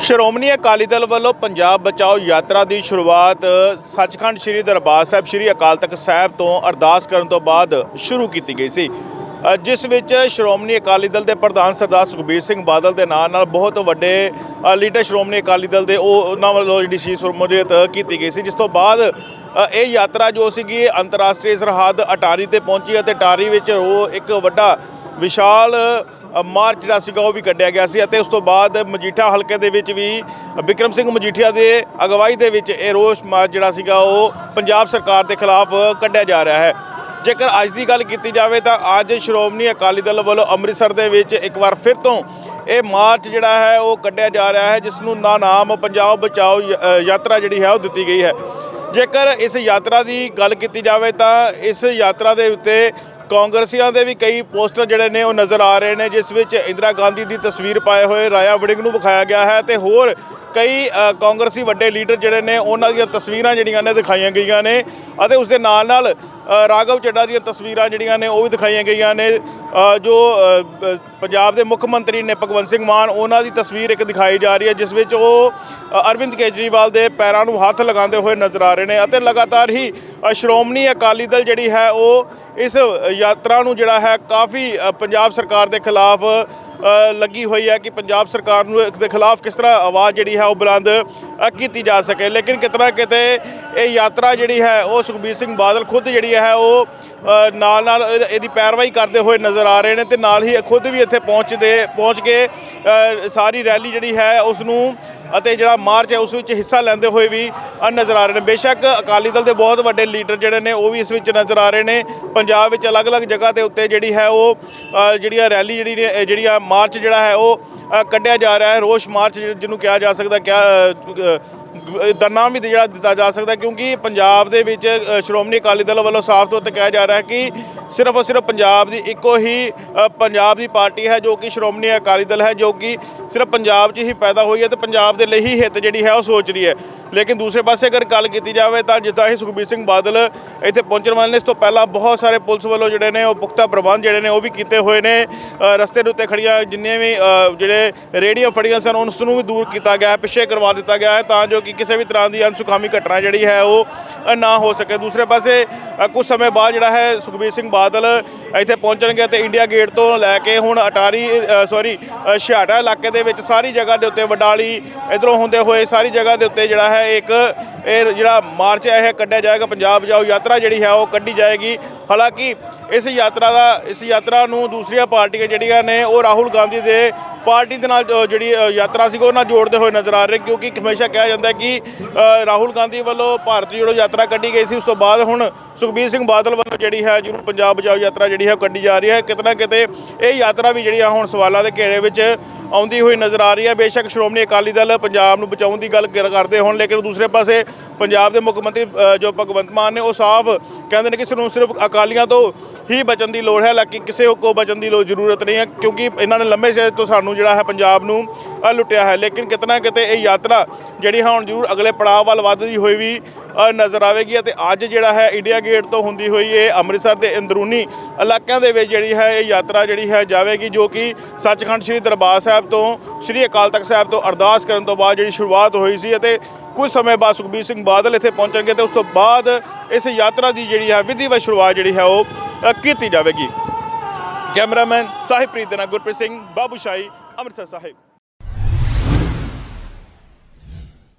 ਸ਼੍ਰੋਮਣੀ ਅਕਾਲੀ ਦਲ ਵੱਲੋਂ ਪੰਜਾਬ ਬਚਾਓ ਯਾਤਰਾ ਦੀ ਸ਼ੁਰੂਆਤ ਸੱਚਖੰਡ ਸ੍ਰੀ ਦਰਬਾਰ ਸਾਹਿਬ, ਸ੍ਰੀ ਅਕਾਲ ਤਖਤ ਸਾਹਿਬ ਤੋਂ ਅਰਦਾਸ ਕਰਨ ਤੋਂ ਬਾਅਦ ਸ਼ੁਰੂ ਕੀਤੀ ਗਈ ਸੀ। ਜਿਸ ਵਿੱਚ ਸ਼੍ਰੋਮਣੀ ਅਕਾਲੀ ਦਲ ਦੇ ਪ੍ਰਧਾਨ ਸਰਦਾਰ ਸੁਖਬੀਰ ਸਿੰਘ ਬਾਦਲ ਦੇ ਨਾਲ ਨਾਲ ਬਹੁਤ ਵੱਡੇ ਲੀਡਰ ਸ਼੍ਰੋਮਣੀ ਅਕਾਲੀ ਦਲ ਦੇ ਉਹ ਉਹਨਾਂ ਵੱਲੋਂ ਜਿਹੜੀ ਸੀ ਸ਼ਮੂਲੀਅਤ ਕੀਤੀ ਗਈ ਸੀ। ਜਿਸ ਤੋਂ ਬਾਅਦ ਇਹ ਯਾਤਰਾ ਜੋ ਸੀਗੀ ਅੰਤਰਰਾਸ਼ਟਰੀ ਸਰਹੱਦ ਅਟਾਰੀ ਤੇ ਪਹੁੰਚੀ ਅਤੇ ਅਟਾਰੀ ਵਿੱਚ ਉਹ ਇੱਕ ਵੱਡਾ ਵਿਸ਼ਾਲ ਮਾਰਚ ਜਿਹੜਾ ਸੀਗਾ ਉਹ ਵੀ ਕੱਢਿਆ ਗਿਆ ਸੀ ਅਤੇ ਉਸ ਤੋਂ ਬਾਅਦ ਮਜੀਠਾ ਹਲਕੇ ਦੇ ਵਿੱਚ ਵੀ ਵਿਕਰਮ ਸਿੰਘ ਮਜੀਠੀਆ ਦੇ ਅਗਵਾਈ ਦੇ ਵਿੱਚ ਇਹ ਰੋਸ ਮਾਰਚ ਜਿਹੜਾ ਸੀਗਾ ਉਹ ਪੰਜਾਬ ਸਰਕਾਰ ਦੇ ਖਿਲਾਫ ਕੱਢਿਆ ਜਾ ਰਿਹਾ ਹੈ। ਜੇਕਰ ਅੱਜ ਦੀ ਗੱਲ ਕੀਤੀ ਜਾਵੇ ਤਾਂ ਅੱਜ ਸ਼੍ਰੋਮਣੀ ਅਕਾਲੀ ਦਲ ਵੱਲੋਂ ਅੰਮ੍ਰਿਤਸਰ ਦੇ ਵਿੱਚ ਇੱਕ ਵਾਰ ਫਿਰ ਤੋਂ ਇਹ ਮਾਰਚ ਜਿਹੜਾ ਹੈ ਉਹ ਕੱਢਿਆ ਜਾ ਰਿਹਾ ਹੈ ਜਿਸ ਨੂੰ ਨਾ ਨਾਮ ਪੰਜਾਬ ਬਚਾਓ ਯ- ਯਾਤਰਾ ਜਿਹੜੀ ਹੈ ਉਹ ਦਿੱਤੀ ਗਈ ਹੈ। ਜੇਕਰ ਇਸ ਯਾਤਰਾ ਦੀ ਗੱਲ ਕੀਤੀ ਜਾਵੇ ਤਾਂ ਇਸ ਯਾਤਰਾ ਦੇ ਉੱਤੇ ਕਾਂਗਰਸੀਆਂ ਦੇ ਵੀ ਕਈ ਪੋਸਟਰ ਜਿਹੜੇ ਨੇ ਉਹ ਨਜ਼ਰ ਆ ਰਹੇ ਨੇ, ਜਿਸ ਵਿੱਚ ਇੰਦਰਾ ਗਾਂਧੀ ਦੀ ਤਸਵੀਰ ਪਾਏ ਹੋਏ ਰਾਇਆ ਵੜਿੰਗ ਨੂੰ ਵਿਖਾਇਆ ਗਿਆ ਹੈ ਤੇ ਹੋਰ ਕਈ ਕਾਂਗਰਸੀ ਵੱਡੇ ਲੀਡਰ ਜਿਹੜੇ ਨੇ, ਉਹਨਾਂ ਦੀਆਂ ਤਸਵੀਰਾਂ ਜਿਹੜੀਆਂ ਨੇ ਦਿਖਾਈਆਂ ਗਈਆਂ ਨੇ ਅਤੇ ਉਸ ਦੇ ਨਾਲ ਨਾਲ ਰਾਘਵ ਚੱਡਾ ਦੀਆਂ ਤਸਵੀਰਾਂ ਜਿਹੜੀਆਂ ਨੇ ਉਹ ਵੀ ਦਿਖਾਈਆਂ ਗਈਆਂ ਨੇ। ਜੋ ਪੰਜਾਬ ਦੇ ਮੁੱਖ ਮੰਤਰੀ ਨੇ ਭਗਵੰਤ ਸਿੰਘ ਮਾਨ, ਉਹਨਾਂ ਦੀ ਤਸਵੀਰ ਇੱਕ ਦਿਖਾਈ ਜਾ ਰਹੀ ਹੈ, ਜਿਸ ਵਿੱਚ ਉਹ ਅਰਵਿੰਦ ਕੇਜਰੀਵਾਲ ਦੇ ਪੈਰਾਂ ਨੂੰ ਹੱਥ ਲਗਾਉਂਦੇ ਹੋਏ ਨਜ਼ਰ ਆ ਰਹੇ ਨੇ ਅਤੇ ਲਗਾਤਾਰ ਹੀ ਸ਼੍ਰੋਮਣੀ ਅਕਾਲੀ ਦਲ ਜਿਹੜੀ ਹੈ, ਉਹ ਇਸ ਯਾਤਰਾ ਨੂੰ ਜਿਹੜਾ ਹੈ, ਕਾਫੀ ਪੰਜਾਬ ਸਰਕਾਰ ਦੇ ਖਿਲਾਫ ਲੱਗੀ ਹੋਈ ਹੈ ਕਿ ਪੰਜਾਬ ਸਰਕਾਰ ਨੂੰ ਇਸ ਦੇ ਖਿਲਾਫ ਕਿਸ ਤਰ੍ਹਾਂ ਆਵਾਜ਼ ਜਿਹੜੀ ਹੈ ਉਹ ਬੁਲੰਦ ਕੀਤੀ ਜਾ ਸਕੇ। ਲੇਕਿਨ ਕਿਤਨਾ ਕਿਤੇ ਇਹ ਯਾਤਰਾ ਜਿਹੜੀ ਹੈ, ਉਹ ਸੁਖਬੀਰ ਸਿੰਘ ਬਾਦਲ ਖੁਦ ਜਿਹੜੀ ਹੈ, ਉਹ ਨਾਲ ਨਾਲ ਇਹਦੀ ਪੈਰਵਾਈ ਕਰਦੇ ਹੋਏ ਨਜ਼ਰ ਆ ਰਹੇ ਨੇ ਤੇ ਨਾਲ ਹੀ ਖੁਦ ਵੀ ਇੱਥੇ ਪਹੁੰਚਦੇ ਪਹੁੰਚ ਕੇ ਸਾਰੀ ਰੈਲੀ ਜਿਹੜੀ ਹੈ ਉਸ ਨੂੰ ਅਤੇ ਜਿਹੜਾ ਮਾਰਚ ਹੈ, ਉਸ ਵਿੱਚ ਹਿੱਸਾ ਲੈਂਦੇ ਹੋਏ ਵੀ ਨਜ਼ਰ ਆ ਰਹੇ ਨੇ। ਬੇਸ਼ੱਕ ਅਕਾਲੀ ਦਲ ਦੇ ਬਹੁਤ ਵੱਡੇ ਲੀਡਰ ਜਿਹੜੇ ਨੇ, ਉਹ ਵੀ ਇਸ ਵਿੱਚ ਨਜ਼ਰ ਆ ਰਹੇ ਨੇ। ਪੰਜਾਬ ਵਿੱਚ ਅਲੱਗ-ਅਲੱਗ ਜਗ੍ਹਾ ਦੇ ਉੱਤੇ ਜਿਹੜੀ ਹੈ, ਉਹ ਜਿਹੜੀਆਂ ਰੈਲੀ ਜਿਹੜੀ ਜਿਹੜੀਆਂ ਮਾਰਚ ਜਿਹੜਾ ਹੈ, ਉਹ ਕੱਢਿਆ ਜਾ ਰਿਹਾ ਹੈ। ਰੋਸ਼ ਮਾਰਚ ਜਿ- ਜਿਹਨੂੰ ਕਿਹਾ ਜਾ ਸਕਦਾ ਕਿਆ Merci. ਦਾ ਨਾਮ ਵੀ ਜਿਹੜਾ ਦਿੱਤਾ ਜਾ ਸਕਦਾ ਕਿਉਂਕਿ ਪੰਜਾਬ ਦੇ ਵਿੱਚ ਸ਼੍ਰੋਮਣੀ ਅਕਾਲੀ ਦਲ ਵੱਲੋਂ ਸਾਫ਼ ਤੌਰ ਤੇ ਕਿਹਾ ਜਾ ਰਿਹਾ ਹੈ ਕਿ ਸਿਰਫ ਔਰ ਸਿਰਫ ਪੰਜਾਬ ਦੀ ਇੱਕੋ ਹੀ ਪੰਜਾਬ ਦੀ ਪਾਰਟੀ ਹੈ ਜੋ ਕਿ ਸ਼੍ਰੋਮਣੀ ਅਕਾਲੀ ਦਲ ਹੈ, ਜੋ ਕਿ ਸਿਰਫ ਪੰਜਾਬ 'ਚ ਹੀ ਪੈਦਾ ਹੋਈ ਹੈ ਤੇ ਪੰਜਾਬ ਦੇ ਲਈ ਹੀ ਹਿੱਤ ਜਿਹੜੀ ਹੈ ਉਹ ਸੋਚ ਰਹੀ ਹੈ। ਲੇਕਿਨ ਦੂਸਰੇ ਪਾਸੇ ਅਗਰ ਗੱਲ ਕੀਤੀ ਜਾਵੇ ਤਾਂ ਜਿੱਦਾਂ ਹੀ ਸੁਖਬੀਰ ਸਿੰਘ ਬਾਦਲ ਇੱਥੇ ਪਹੁੰਚਣ ਵਾਲੇ ਨੇ, ਇਸ ਤੋਂ ਪਹਿਲਾਂ ਬਹੁਤ ਸਾਰੇ ਪੁਲਿਸ ਵੱਲੋਂ ਜਿਹੜੇ ਨੇ ਉਹ ਪੁਖਤਾ ਪ੍ਰਬੰਧ ਜਿਹੜੇ ਨੇ ਉਹ ਵੀ ਕੀਤੇ ਹੋਏ ਨੇ। ਰਸਤੇ ਦੇ ਉੱਤੇ ਖੜੀਆਂ ਜਿੰਨੇ ਵੀ ਜਿਹੜੇ ਰੇੜੀਆਂ ਫੜੀਆਂ ਸਨ, ਉਸ ਨੂੰ ਵੀ ਦੂਰ ਕੀਤਾ ਗਿਆ ਹੈ ਪਿੱਛੇ ਕਰਵਾ ਦਿੱਤਾ ਗਿਆ ਹੈ ਤਾਂ ਜੋ ਕਿ ਕਿਸੇ ਵੀ ਤਰ੍ਹਾਂ ਦੀ ਅਨਸੁਖਾਮੀ ਘਟਨਾ ਜਿਹੜੀ ਹੈ ਉਹ ਨਾ ਹੋ ਸਕੇ। ਦੂਸਰੇ ਪਾਸੇ ਅ, ਕੁਝ ਸਮੇਂ ਬਾਅਦ ਜਿਹੜਾ ਹੈ ਸੁਖਬੀਰ ਸਿੰਘ ਬਾਦਲ ਇੱਥੇ ਪਹੁੰਚਣਗੇ ਤੇ ਇੰਡੀਆ ਗੇਟ ਤੋਂ ਲੈ ਕੇ ਹੁਣ ਅਟਾਰੀ ਸੌਰੀ ਛਿਆਟਾ ਇਲਾਕੇ ਦੇ ਵਿੱਚ ਸਾਰੀ ਜਗ੍ਹਾ ਦੇ ਉੱਤੇ ਵਡਾਲੀ ਇਧਰੋਂ ਹੁੰਦੇ ਹੋਏ ਸਾਰੀ ਜਗ੍ਹਾ ਦੇ ਉੱਤੇ ਜਿਹੜਾ ਹੈ ਇੱਕ, ਇਹ ਜਿਹੜਾ ਮਾਰਚ ਹੈ, ਇਹ ਕੱਢਿਆ ਜਾਏਗਾ। ਪੰਜਾਬ ਜਾਓ, ਯਾਤਰਾ ਜਿਹੜੀ ਹੈ ਉਹ ਕੱਢੀ ਜਾਏਗੀ। ਹਾਲਾਂਕਿ ਇਸ ਯਾਤਰਾ ਦਾ, ਇਸ ਯਾਤਰਾ ਨੂੰ ਦੂਸਰੀਆਂ ਪਾਰਟੀਆਂ ਜਿਹੜੀਆਂ ਨੇ, ਉਹ ਰਾਹੁਲ ਗਾਂਧੀ ਦੇ ਪਾਰਟੀ ਦੇ ਨਾਲ ਜਿਹੜੀ ਯਾਤਰਾ ਸੀ ਉਹ ਨਾਲ ਜੋੜਦੇ ਹੋਏ ਨਜ਼ਰ ਆ ਰਹੇ ਕਿਉਂਕਿ ਹਮੇਸ਼ਾ ਕਿਹਾ ਜਾਂਦਾ ਕਿ ਰਾਹੁਲ ਗਾਂਧੀ ਵੱਲੋਂ ਭਾਰਤ ਜੋੜੋ ਯਾਤਰਾ ਕੱਢੀ ਗਈ ਸੀ। ਉਸ ਤੋਂ ਬਾਅਦ ਹੁਣ ਸੁਖਬੀਰ ਸਿੰਘ ਬਾਦਲ ਵੱਲੋਂ ਜਿਹੜੀ ਹੈ ਜਿਹਨੂੰ ਪੰਜਾਬ ਬਚਾਓ ਯਾਤਰਾ ਜਿਹੜੀ ਹੈ ਉਹ ਕੱਢੀ ਜਾ ਰਹੀ ਹੈ। ਕਿਤਨਾ ਕਿਤੇ ਇਹ ਯਾਤਰਾ ਵੀ ਜਿਹੜੀ ਆ ਹੁਣ ਸਵਾਲਾਂ ਦੇ ਘੇਰੇ ਵਿੱਚ ਆਉਂਦੀ ਹੋਈ ਨਜ਼ਰ ਆ ਰਹੀ ਹੈ। ਬੇਸ਼ੱਕ ਸ਼੍ਰੋਮਣੀ ਅਕਾਲੀ ਦਲ ਪੰਜਾਬ ਨੂੰ ਬਚਾਉਣ ਦੀ ਗੱਲ ਕਰਦੇ ਹੋਣ, ਲੇਕਿਨ ਦੂਸਰੇ ਪਾਸੇ ਪੰਜਾਬ ਦੇ ਮੁੱਖ ਮੰਤਰੀ ਜੋ ਭਗਵੰਤ ਮਾਨ ਨੇ ਉਹ ਸਾਫ਼ ਕਹਿੰਦੇ ਨੇ ਕਿ ਸਿਰਫ ਸਿਰਫ ਅਕਾਲੀਆਂ ਤੋਂ ਹੀ ਬਚਣ ਦੀ ਲੋੜ ਹੈ। ਹਾਲਾਂਕਿ ਕਿਸੇ ਕੋ ਬਚਣ ਦੀ ਲੋੜ ਜ਼ਰੂਰਤ ਨਹੀਂ ਹੈ, ਕਿਉਂਕਿ ਇਹਨਾਂ ਨੇ ਲੰਮੇ ਸਮੇਂ ਤੋਂ ਸਾਨੂੰ ਜਿਹੜਾ ਹੈ ਪੰਜਾਬ ਨੂੰ ਲੁੱਟਿਆ ਹੈ। ਲੇਕਿਨ ਕਿਤਨਾ ਕਿਤੇ ਇਹ ਯਾਤਰਾ ਜਿਹੜੀ ਹੈ ਹੁਣ ਜ਼ਰੂਰ ਅਗਲੇ ਪੜਾਅ ਵੱਲ ਵੱਧਦੀ ਹੋਈ ਵੀ ਨਜ਼ਰ ਆਵੇਗੀ ਅਤੇ ਅੱਜ ਜਿਹੜਾ ਹੈ ਇੰਡੀਆ ਗੇਟ ਤੋਂ ਹੁੰਦੀ ਹੋਈ ਇਹ ਅੰਮ੍ਰਿਤਸਰ ਦੇ ਅੰਦਰੂਨੀ ਇਲਾਕਿਆਂ ਦੇ ਵਿੱਚ ਜਿਹੜੀ ਹੈ ਇਹ ਯਾਤਰਾ ਜਿਹੜੀ ਹੈ ਜਾਵੇਗੀ, ਜੋ ਕਿ ਸੱਚਖੰਡ ਸ੍ਰੀ ਦਰਬਾਰ ਸਾਹਿਬ ਤੋਂ, ਸ੍ਰੀ ਅਕਾਲ ਤਖਤ ਸਾਹਿਬ ਤੋਂ ਅਰਦਾਸ ਕਰਨ ਤੋਂ ਬਾਅਦ ਜਿਹੜੀ ਸ਼ੁਰੂਆਤ ਹੋਈ ਸੀ ਅਤੇ ਕੁਝ ਸਮੇਂ ਬਾਅਦ ਸੁਖਬੀਰ ਸਿੰਘ ਬਾਦਲ ਇੱਥੇ ਪਹੁੰਚਣਗੇ ਤੇ ਉਸ ਤੋਂ ਬਾਅਦ ਇਸ ਯਾਤਰਾ ਦੀ ਜਿਹੜੀ ਹੈ ਵਿਧੀਵਤ ਸ਼ੁਰੂਆਤ ਜਿਹੜੀ ਹੈ ਉਹ ਕੀਤੀ ਜਾਵੇਗੀ। ਕੈਮਰਾਮੈਨ ਸਾਹਿਬਪ੍ਰੀਤ ਦੇ ਨਾਲ ਗੁਰਪ੍ਰੀਤ ਸਿੰਘ ਬਾਬੂ ਸ਼ਾਹੀ ਅੰਮ੍ਰਿਤਸਰ ਸਾਹਿਬ।